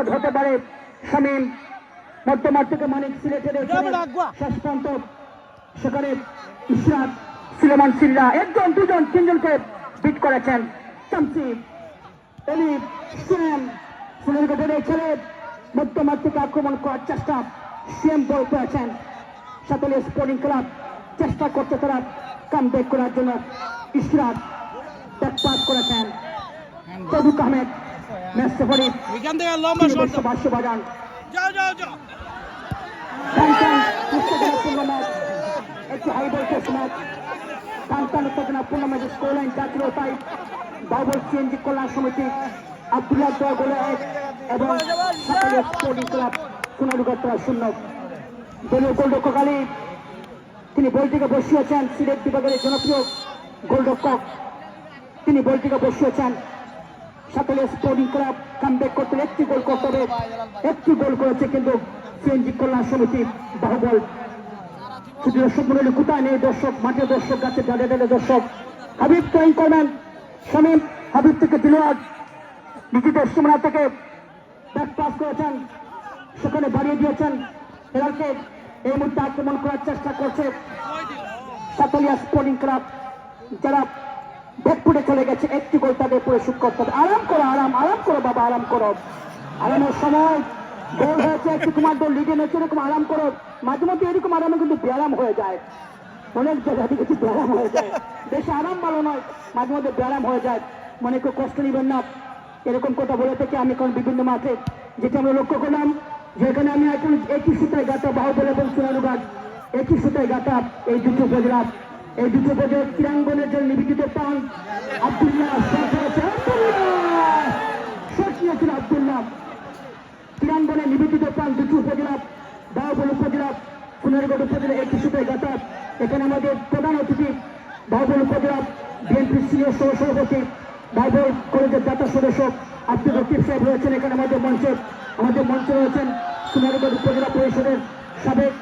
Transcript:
বিপদ হতে পারে। শামীম মধ্যমাঠ থেকে মানিক সিলেটের শেষ প্রান্ত সেখানে ইশরাত সুলেমান সিল্লা একজন দুজন তিনজনকে বিট করেছেন। শামসি শ্যাম সুনীল গটের ছেলে মধ্যমাঠ থেকে আক্রমণ করার চেষ্টা শ্যাম বল সাতলে স্পোর্টিং ক্লাব চেষ্টা করতে তারা কাম ব্যাক করার জন্য। ইশরাত ব্যাক পাস করেছেন। তদুক আহমেদ ম্যাচ রেফারি এখান থেকে লম্বা শট। ভাষ্য বাজান যাও যাও যাও। টানটান উত্তেজনাপূর্ণ ম্যাচ। একটি হাই ভোল্টেজ ম্যাচ। টানটান উত্তেজনাপূর্ণ ম্যাচ স্কোর লাইন জাতীয় তাই বাবুল সিএনজি কল্যাণ সমিতি। আব্দুল্লাহ দোয়া গোলে এক এবং স্পোর্টিং ক্লাব সোনারুগাত্রা শূন্য। দলীয় তিনি বলটিকে বসিয়েছেন সিলেট বিভাগের জনপ্রিয় গোলরক্ষক। তিনি বলটিকে বসিয়েছেন সাতলে স্পোর্টিং ক্লাব কামব্যাক করতে একটি গোল করতে হবে। একটি গোল করেছে কিন্তু সিএনজি কল্যাণ সমিতি বাহুবল। শুধু দর্শক মন্ডলী কোথায় নেই দর্শক? মাঠে দর্শক, গাছে ডালে ডালে দর্শক। হাবিব ট্রেন করবেন। শামীম হাবিব থেকে দিলওয়ার নিজেদের সীমানা থেকে ব্যাক পাস করেছেন। সেখানে বাড়িয়ে দিয়েছেন হেলালকে এই মুহূর্তে আক্রমণ করার চেষ্টা করছে সাতলিয়া স্পোর্টিং ক্লাব। যারা ব্যাকফুটে চলে গেছে, একটি গোল তাদের পরিশোধ করতে হবে। আরাম করো, আরাম আরাম করো বাবা, আরাম করো। আরামের সময় গোল হয়েছে, একটু তোমার দল লিডে নেছে এরকম আরাম করো। মাঝে মধ্যে এরকম আরামে কিন্তু ব্যায়াম হয়ে যায়। অনেক জায়গা থেকে কিছু ব্যায়াম হয়ে যায়। বেশি আরাম ভালো নয়, মাঝে মধ্যে ব্যায়াম হয়ে যায়। মনে কেউ কষ্ট নেবেন না। এরকম কথা বলে থেকে আমি কোন বিভিন্ন মাঠে যেটা আমরা লক্ষ্য করলাম, যেখানে আমি এখন একই সুতায় গাটা বাহুবল এবং সোনারুঘাট একই সুতায় গাটা এই দুটো উপজেলা এই ক্রীড়াঙ্গনের জন্য নিবেদিত পান আব্দুল্লাহ হয়েছে আব্দুল্লাহ। ক্রীড়াঙ্গনে নিবেদিত পান দুটো উপজেলা বাহুবল উপজেলা সোনারগড় উপজেলা একই সুতায় গাটা এখানে আমাদের প্রধান অতিথি বাহুবল উপজেলা বিএনপি সিনিয়র সহ সভাপতি বাহুবল কলেজের দাতা সদস্য আব্দুল রকিব সাহেব রয়েছেন এখানে আমাদের মঞ্চে। আমাদের মঞ্চে রয়েছেন সোনারগড় উপজেলা পরিষদের সাবেক